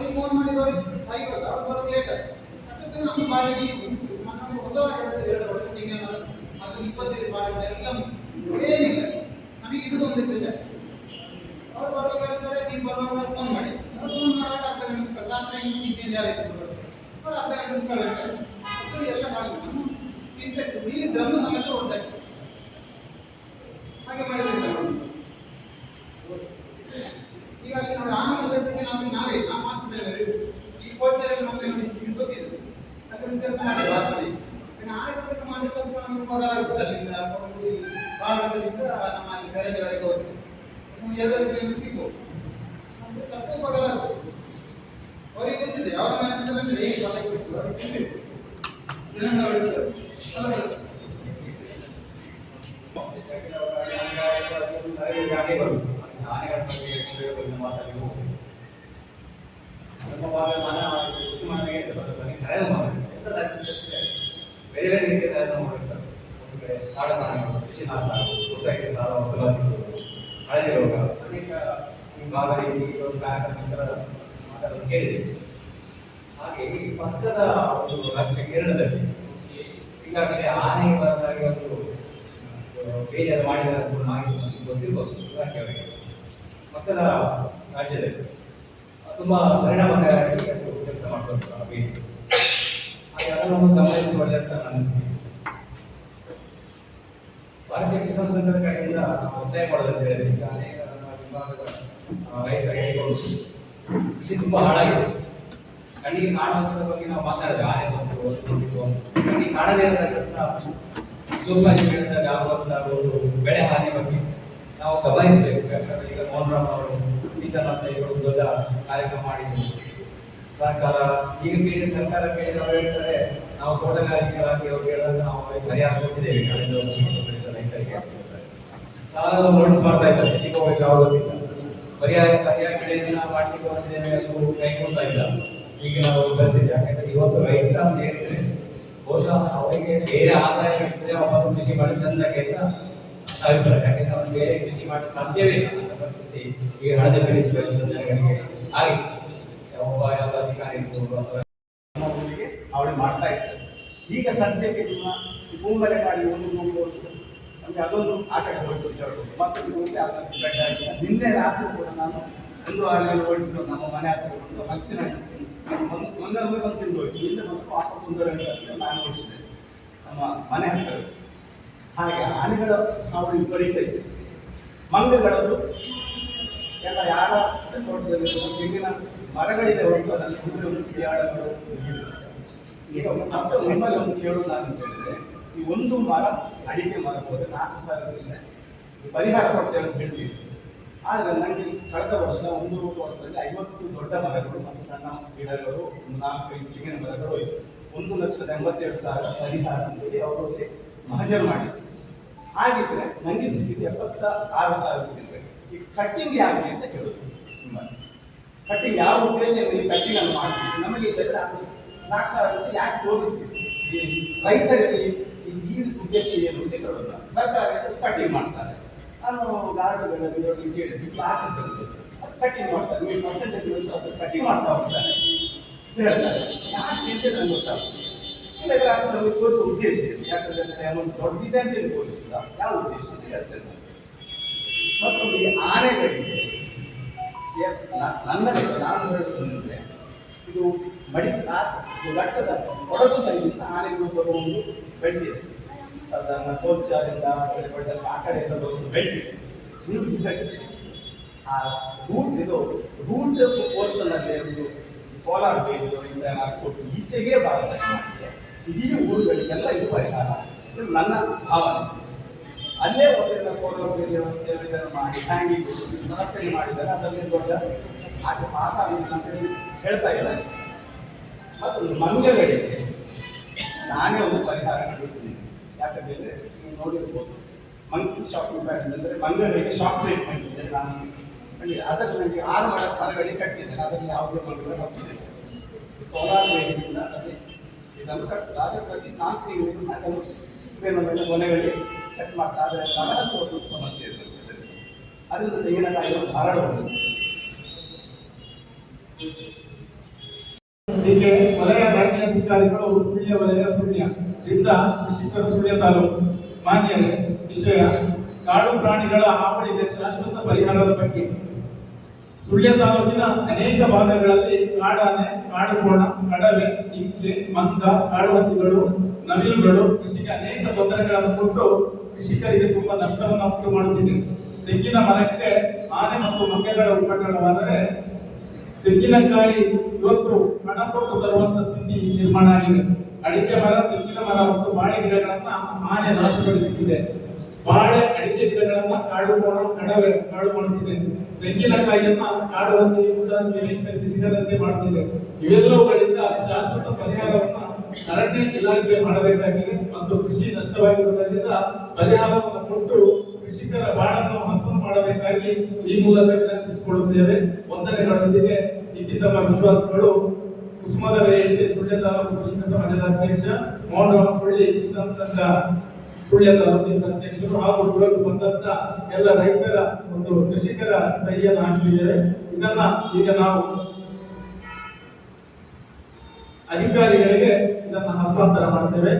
ಅವ್ರಿಗೆ ಫೋನ್ ಮಾಡಿದವ್ರಿಗೆ ಐವತ್ತು ಅವ್ರು ಬರೋದು ಲೇಟ್ ಆಯ್ತು ಅಷ್ಟೊತ್ತಿಗೆ ನಮ್ಮ ಬಾಡಿಗೆ ನಮ್ಮ ಹೊಸ ಎರಡು ಅದು ಇಪ್ಪತ್ತೈದು ಬಾಡಿಗೆ ಎಲ್ಲ ಏನಿಲ್ಲ. ನಮಗೆ ಇದು ಇದೆ ಅವ್ರು ಬರುವಾಗ ಹೇಳ್ತಾರೆ ನೀವು ಬರುವಾಗ ಫೋನ್ ಮಾಡಿ. ಅವ್ರು ಫೋನ್ ಮಾಡುವಾಗ ಅರ್ಧ ಗಂಟೆ ರಾತ್ರಿ ಇಂಟಿಂದ ಯಾರು ಇದ್ರು ಅವ್ರು ಅರ್ಧ ಗಂಟೆ ಎಲ್ಲ ಹಾಗೆ. ಇಂಟ್ರೆಸ್ಟ್ ಇಲ್ಲಿ. ಡ್ರಮ್ ಸಮೇತ ಓಡ್ತಾ ಇತ್ತು ಹಾಗೆ ಮಾಡಲಿಲ್ಲ ಈಗ ಅಲ್ಲಿ ನೋಡಿ ಆಮೇಲೆ ಅದಕ್ಕೆ ನಾವು ನಾವೇ ನಮ್ಮ ಹಾಸ್ಪಿಟಲ್ ಈ ಕೋಚರಲ್ಲಿ ನಮಗೆ ಇದು ಗೊತ್ತಿದೆ ಅದನ್ನು ಕೆಲಸ ಮಾಡಿ ರಾತ್ರಿ ಈಗ ಆನೆ ತನಕ ಮಾಡಿ ಸ್ವಲ್ಪ ನಮಗೆ ಪಗಾರ ಆಗುತ್ತೆ ಅಲ್ಲಿಂದ ಭಾಗದಿಂದ ನಮ್ಮ ಅಲ್ಲಿ ಬೆಳೆದವರೆಗೆ ಹೋಗಿ ಎರಡೂವರೆ ಕಿಲೋಮೀಟರ್ ಸಿಗ್ಬೋದು ನಮ್ಗೆ ಸ್ವಲ್ಪ ಪಗಾರ ಆಗುತ್ತೆ ಅವರಿಗೆ ಗೊತ್ತಿದೆ ಅವ್ರ ಮನೆ ಹತ್ರ ಬಂದ್ರೆ ಏನು ಸಲಹೆ ಕೊಡ್ತಾರೆ ಅವ್ರಿಗೆ ಗೊತ್ತಿದೆ ದಿನಗಳು ಇರ್ತದೆ. ಅಲ್ಲ ಸರ್? ಆನೆ ಬರುದು ಆನೆಗಳ ಬಗ್ಗೆ ಪ್ರಯೋಗಗಳನ್ನು ಮಾತಾಡಲಿಕ್ಕೆ ಹೋಗುದು ನಮ್ಮ ಭಾಗ ಮನ ಕೃಷಿ ಮನೆಗೆ ಬರ್ತದೆ ಕಳೆದ ಮರ ಎಂಥದ್ದಾಗ್ತದೆ ಬೇರೆ ಬೇರೆ ರೀತಿಯ ಕಳೆದ ಮಾಡಿರ್ತಾರೆ ಒಂದು ಕಡೆ ಕಾಡು ಪ್ರಾಣಿಗಳು ಕೃಷಿ ನಾಶ ಸೊಸೈಟಿ ಸಾಲ ವಸೂಲಾತಿ ಹಳದಿ ರೋಗ ಅನೇಕ ಮಾತಾಡೋದು ಕೇಳಿದೆ. ಹಾಗೆ ಈ ಪಕ್ಕದ ಒಂದು ರಾಜ್ಯ ಕೇರಳದಲ್ಲಿ ಈಗಾಗಲೇ ಆನೆ ಬರದಾಗಿ ಒಂದು ಬೇಜಾರು ಮಾಡಿದ ಮಾಹಿತಿ ಗೊತ್ತಿರಬಹುದು ಪಕ್ಕದ ರಾಜ್ಯದಲ್ಲಿ ತುಂಬ ಪರಿಣಾಮಕಾರಿಯಾಗಿ ಅದು ಕೆಲಸ ಮಾಡ್ತಾರೆ ಹಾಗೆ ಅದನ್ನು ಗಮನಿಸಿ ಒಳ್ಳೆಯಂತ ಅನಿಸಿಕೆ. ಭಾರತೀಯ ಕಿಸಾನ್ ಸಂಘದ ಕಡೆಯಿಂದ ಒತ್ತಾಯ ಮಾಡೋದಂತ ಹೇಳಿದ್ರೆ ಅನೇಕ ನಮ್ಮ ವಿಭಾಗದ ಆ, ರೈತರ ಹೇಳಿಕೊಂಡು ಕೃಷಿ ತುಂಬ ಹಾಳಾಗಿದೆ ಕಣ್ಣಿಗೆ ಕಾಣುವುದರ ಬಗ್ಗೆ ನಾವು ಮಾತಾಡಿದ್ರೆ ಆನೆ ಬಂತು. ಕಣ್ಣಿಗೆ ಕಾಣದೇ ಇರತಕ್ಕಂಥ ಸೂಕ್ಷ್ಮಜೀವಿಗಳಿಂದ ಆಗುವಂತಹ ಒಂದು ಬೆಳೆ ಹಾನಿ ಬಗ್ಗೆ ನಾವು ಗಮನಿಸಬೇಕು ಯಾಕಂದ್ರೆ ಈಗ ಮೋಹನ್ರಾಮ್ ಅವರು ಸೀತಾನಾಥ ಇವರು ದೊಡ್ಡ ಕಾರ್ಯಕ್ರಮ ಮಾಡಿದ್ರು ಸರ್ಕಾರ ಈಗ ಕೇಳಿದ ಸರ್ಕಾರ ಕೇಳಿದ ಅವರು ಹೇಳ್ತಾರೆ ನಾವು ತೋಟಗಾರಿಕೆ ಇಲಾಖೆಯವರು ಹೇಳಿದ್ರೆ ನಾವು ಪರಿಹಾರ ಕೊಟ್ಟಿದ್ದೇವೆ ಕಳೆದ ರೈತರಿಗೆ ಸಾಲ ನೋಟಿಸ್ ಮಾಡ್ತಾ ಇದ್ದಾರೆ ಎಲ್ಲಿಗೆ ಹೋಗ್ಬೇಕು ಯಾವ ಗೊತ್ತಿಲ್ಲ ಪರಿಹಾರ ಪರಿಹಾರ ಕಡೆಯಿಂದ ಮಾಡ್ಲಿಕ್ಕೆ ಹೊರಟಿದ್ದೇವೆ ಅದು ಕೈಗೊಳ್ತಾ ಇಲ್ಲ ಈಗ ನಾವು ಪರಿಸ್ಥಿತಿ ಯಾಕಂದ್ರೆ ಇವತ್ತು ರೈತ ಅಂತ ಹೇಳಿದ್ರೆ ಬಹುಶಃ ಅವರಿಗೆ ಬೇರೆ ಆದಾಯಗಳಿದ್ರೆ ಅವರು ಕೃಷಿ ಮಾಡಿ ಚಂದಕ್ಕೆ ಅಂತ ಅಭಿಪ್ರಾಯ ಯಾಕಂದ್ರೆ ಅವ್ರು ಬೇರೆ ಕೃಷಿ ಮಾಡಿ ಸಾಧ್ಯವೇ ಇಲ್ಲ ಅಂತ ಪರಿಸ್ಥಿತಿ ಈಗ ಹಣದ ಬೆಳೆಸುವ ಜನಗಳಿಗೆ ಆಗಿತ್ತು ಒಬ್ಬ ಯಾವ ಅಧಿಕಾರಿ ಇರ್ಬೋದು ಅಥವಾ ನಮ್ಮ ಊರಿಗೆ ಅವಳು ಮಾಡ್ತಾ ಇರ್ತಾರೆ ಈಗ ಸದ್ಯಕ್ಕೆ ನಿಮ್ಮ ಈ ಕುಂಬಲೆ ಮಾಡಿ ಒಂದು ನಮಗೆ ಅದೊಂದು ಆಟಕ್ಕೆ ಹೋಯ್ತು ಹೇಳ್ಬೋದು. ಮತ್ತೊಂದು ಗುಂಪು ಅದನ್ನು ಸ್ಪ್ರೆಡ್ ಆಗಿಲ್ಲ ನಿನ್ನೆ ರಾತ್ರಿ ಕೂಡ ನಾನು ಒಂದು ಆನೆಯನ್ನು ಓಡಿಸಿಕೊಂಡು ನಮ್ಮ ಮನೆ ಹತ್ರ ಒಂದು ಹಲಸಿನ ಒಂದು ಮೊನ್ನೆ ಹೋಗಿ ಬಂದು ತಿಂದು ಹೋಯ್ತು ಇಲ್ಲಿ ಬಂದು ವಾಪಸ್ ಸುಂದರ ನಾನು ಓಡಿಸಿದೆ. ನಮ್ಮ ಮನೆ ಹತ್ತಿರ ಹಾಗೆ ಆನೆಗಳ ನಾವು ವಿಪರೀತ ಇದೆ ಮಂಗಗಳದ್ದು ಎಲ್ಲ ಯಾರ ತೋಟದಲ್ಲಿ ಒಂದು ತೆಂಗಿನ ಮರಗಳಿದೆ ಹೊರತು ಅದರಲ್ಲಿ ಒಂದು ಸಿಯಾಳಗಳು. ಈಗ ಮತ್ತೆ ನಿಮ್ಮಲ್ಲಿ ಒಂದು ಕೇಳೋದು ನಾನು ಹೇಳಿದ್ರೆ ಈ ಒಂದು ಮರ ಅಡಿಕೆ ಮರ ಹೋದರೆ ನಾಲ್ಕು ಸಾವಿರದಿಂದ ಪರಿಹಾರ ಕೊಡ್ತೇವೆ ಅಂತ ಹೇಳ್ತೀವಿ. ಆದರೆ ನನಗೆ ಕಳೆದ ವರ್ಷ ಒಂದು ವರ್ಷದಲ್ಲಿ ಐವತ್ತು ದೊಡ್ಡ ಮರಗಳು ಮತ್ತು ಸಣ್ಣ ಗಿಡಗಳು ನಾಲ್ಕು ತೆಂಗಿನ ಮರಗಳು ಒಂದು ಲಕ್ಷದ ಎಂಬತ್ತೆರಡು ಸಾವಿರ ಪರಿಹಾರ ಅಂತೇಳಿ ಅವರು ಅಲ್ಲಿ ಮಹಜರ್ ಮಾಡಿದ್ರು. ಹಾಗಿದ್ರೆ ನನಗೆ ಸಿಕ್ಕಿದ್ದು ಎಪ್ಪತ್ತ ಆರು ಸಾವಿರ ಈ ಕಟ್ಟಿಂಗ್ ಯಾಕೆ ಅಂತ ಕೇಳುತ್ತೆ ಕಟ್ಟಿಂಗ್ ಯಾವ ಉದ್ದೇಶ ಈ ಕಟ್ಟಿಂಗ್ ಅನ್ನು ಮಾಡ್ತೀವಿ. ನಮಗೆ ಇದೆಲ್ಲ ನಾಲ್ಕು ಸಾವಿರ ಯಾಕೆ ತೋರಿಸ್ತೀವಿ? ರೈತರಿಗೆ ಉದ್ದೇಶ ಏನು ಅಂತ ಕೇಳೋದು ಸರ್ಕಾರ ಕಟ್ಟಿಂಗ್ ಮಾಡ್ತಾರೆ. ನಾನು ಗಾರ್ಡ್ಗಳಲ್ಲಿ ಅವ್ರಿಗೆ ಕೇಳಿದೆ ಇದು ಅದು ಕಟಿಂಗ್ ಮಾಡ್ತಾರೆ. ನೀವು ಪರ್ಸೆಂಟೇಜ್ ಕಟ್ಟಿಂಗ್ ಮಾಡ್ತಾ ಹೋಗ್ತಾರೆ. ಹೇಳ್ತಾರೆ ಯಾಕೆ ಚಿಂತೆ ನನಗೆ ಗೊತ್ತಾಗ್ತದೆ ಇಲ್ಲ ಅಷ್ಟು ನಮಗೆ ತೋರಿಸೋ ಉದ್ದೇಶ ಇದೆ. ಯಾಕಂದ್ರೆ ಅಮೌಂಟ್ ದೊಡ್ಡದಿದೆ ಅಂತ ಹೇಳಿ ತೋರಿಸಿಲ್ಲ. ಯಾವ ಉದ್ದೇಶ ಅಂತ ಹೇಳ್ತೇನೆ. ಮತ್ತೊಂದು ಈ ಆನೆಗಳಿಗೆ ನನ್ನ ನಾನು ಹೇಳೋದು ಅಂದರೆ ಇದು ಮಡಿತ ಘಟ್ಟದ ಒಡಗು ಸಹಿತ ಆನೆಗಳು ಬರುವ ಒಂದು ಬೆಲ್ಟ್ ಸಾಧಾರಣ ಕೋಚಾರಿಂದ ಆ ಕಡೆಯಿಂದ ಬರುವ ಒಂದು ಬೆಲ್ಟ್ ನೀವು ಇದಕ್ಕೆ ಆ ರೂಟ್ ಇದು ರೂಟ್ ಪೋರ್ಷನ್ ಅಲ್ಲಿ ಒಂದು ಸೋಲಾರ್ ಏನಾದ್ರು ಕೊಟ್ಟು ಈಚೆಗೆ ಬಾರದ ಇಡೀ ಊರುಗಳಿಗೆಲ್ಲ ಇದು ಪರಿಹಾರ. ಇದು ನನ್ನ ಭಾವನೆ. ಅಲ್ಲೇ ಒಬ್ಬರಿನ ಸೋಲಾರ್ ಬೇಲಿ ವ್ಯವಸ್ಥೆ ಮಾಡಿ ಹ್ಯಾಂಗಿಂಗ್ ಸ್ಥಾಪನೆ ಮಾಡಿದ್ದಾರೆ. ಅದರಲ್ಲಿ ದೊಡ್ಡ ಆಚೆ ಪಾಸ್ ಆಗಿಲ್ಲ ಅಂತ ಹೇಳಿ ಹೇಳ್ತಾ ಇದ್ದಾರೆ. ಮತ್ತು ಮಂಗಗಳಿಗೆ ನಾನೇ ಒಂದು ಪರಿಹಾರ ಕಂಡುಹಿಡಿದಿದ್ದೀನಿ ಯಾಕಂದ್ರೆ ನೀವು ನೋಡಿರ್ಬೋದು. ಮಂಕಿ ಶಾಪಿಂಗ್ ಪ್ಯಾಡ್ ಅಂದರೆ ಮಂಗಗಳಿಗೆ ಶಾಕ್ ಟ್ರೀಟ್ಮೆಂಟ್ ಇದೆ ನಾನು. ಅದರಲ್ಲಿ ನನಗೆ ಆರು ಮರ ಮರಗಳಿಗೆ ಕಟ್ಟಿದ್ದೇನೆ ಅದರಲ್ಲಿ ಯಾವುದೇ ಮಂಗಗಳು ಬರ್ತದೆ ಸೋಲಾರ್ ಬೇಲಿಯಿಂದ ಅದೇ ಇದನ್ನು ಕಟ್ಟುದು ಆದರೆ ಪ್ರತಿ ನಾಲ್ಕು ತಿಂಗಳಿಗೆ ಅದನ್ನು ಬೇರೆ ಮೇಲೆ ಕೊನೆಗಳಿಗೆ ಸೆಟ್ ಮಾಡ್ತಾ ಆದರೆ ಮರದ ಒಂದು ಸಮಸ್ಯೆ ಇರ್ತದೆ ಅದರಿಂದ ತೆಂಗಿನಕಾಯಿ ಹರಡಬಹುದು ಹೀಗೆ ವಲಯ ಅಧಿಕಾರಿಗಳು ಸುಳ್ಯ ವಲಯ ಸುಳ್ಯ. ಇಂದ ಕೃಷಿಕರು ಸುಳ್ಯ ತಾಲೂಕು. ಮಾನ್ಯರೇ, ವಿಷಯ, ಕಾಡು ಪ್ರಾಣಿಗಳ ಹಾವಳಿಗೆ ಶಾಶ್ವತ ಪರಿಹಾರದ ಬಗ್ಗೆ. ಸುಳ್ಯ ತಾಲೂಕಿನ ಅನೇಕ ಭಾಗಗಳಲ್ಲಿ ಕಾಡಾನೆ, ಕಾಡುಕೋಣ, ಕಡವೆ ಜಿಂಕೆ ಮಂಗ ಹತ್ತಿಗಳು ನವಿಲುಗಳು, ಕೃಷಿಗೆ ಅನೇಕ ತೊಂದರೆಗಳನ್ನು ಕೊಟ್ಟು ಕೃಷಿಕರಿಗೆ ತುಂಬಾ ನಷ್ಟವನ್ನು ಉಂಟು ಮಾಡುತ್ತಿದೆ. ತೆಂಗಿನ ಮರಕ್ಕೆ ಆನೆ ಮತ್ತು ಮಂಗಗಳ ಉಪಟಳವಾದರೆ ತೆಂಗಿನಕಾಯಿ ಇವತ್ತು ಹಣ ಕೊಟ್ಟು ತರುವಂತ ಸ್ಥಿತಿ ನಿರ್ಮಾಣ ಆಗಿದೆ. ಅಡಿಕೆ ಮರ ಬಾಳೆ ಗಿಡಗಳನ್ನ ಆನೆ ನಾಶಪಡಿಸುತ್ತಿದೆ ಬಾಳೆ, ಅಡಿಕೆ ಗಿಡಗಳನ್ನ ಕಾಡು ಕಡವೆ ಕಾಡು ಮಾಡುತ್ತಿದೆ ತೆಂಗಿನಕಾಯಿಯನ್ನ ಕಾಡು ಕೂಡ ಸಿಗದಂತೆ ಮಾಡುತ್ತಿದೆ ಇವೆಲ್ಲವುಗಳಿಂದ ಶಾಶ್ವತ ಪರಿಹಾರವನ್ನ ಅರಣ್ಯ ಇಲಾಖೆ ಮಾಡಬೇಕಾಗಿದೆ ಮತ್ತು ಕೃಷಿ ನಷ್ಟವಾಗಿರುವುದರಿಂದ ಪರಿಹಾರವನ್ನು ಕೊಟ್ಟು ಕೃಷಿಕರ ಬಾಳನ್ನು ಹಸನು ಮಾಡಬೇಕಾಗಿ ಈ ಮೂಲಕ ವಿನಂತಿಸಿಕೊಳ್ಳುತ್ತೇವೆ. ವಂದನೆಗಳೊಂದಿಗೆ ತಮ್ಮ ವಿಶ್ವಾಸಗಳು ಕುಸುಮದ ರೇಯಲ್ಲಿ ಸುಳ್ಯ ತಾಲೂಕು ಕೃಷಿಕ ಸಮಾಜದ ಅಧ್ಯಕ್ಷ ಮೋಹನ್ ಸುಳ್ಳಿ, ಕಿಸಾನ್ ಸಂಘ ಸುಳ್ಯ ತಾಲೂಕಿನ ಅಧ್ಯಕ್ಷರು ಹಾಗೂ ಇವತ್ತು ಬಂದಂತ ಎಲ್ಲ ರೈತರ ಒಂದು ಕೃಷಿಕರ ಸಹಿಯನ್ನು ಹಾಕಿಸಿದ್ದೇವೆ ಇದನ್ನ ಈಗ ನಾವು ಅಧಿಕಾರಿಗಳಿಗೆ ಇದನ್ನ ಹಸ್ತಾಂತರ ಮಾಡ್ತೇವೆ.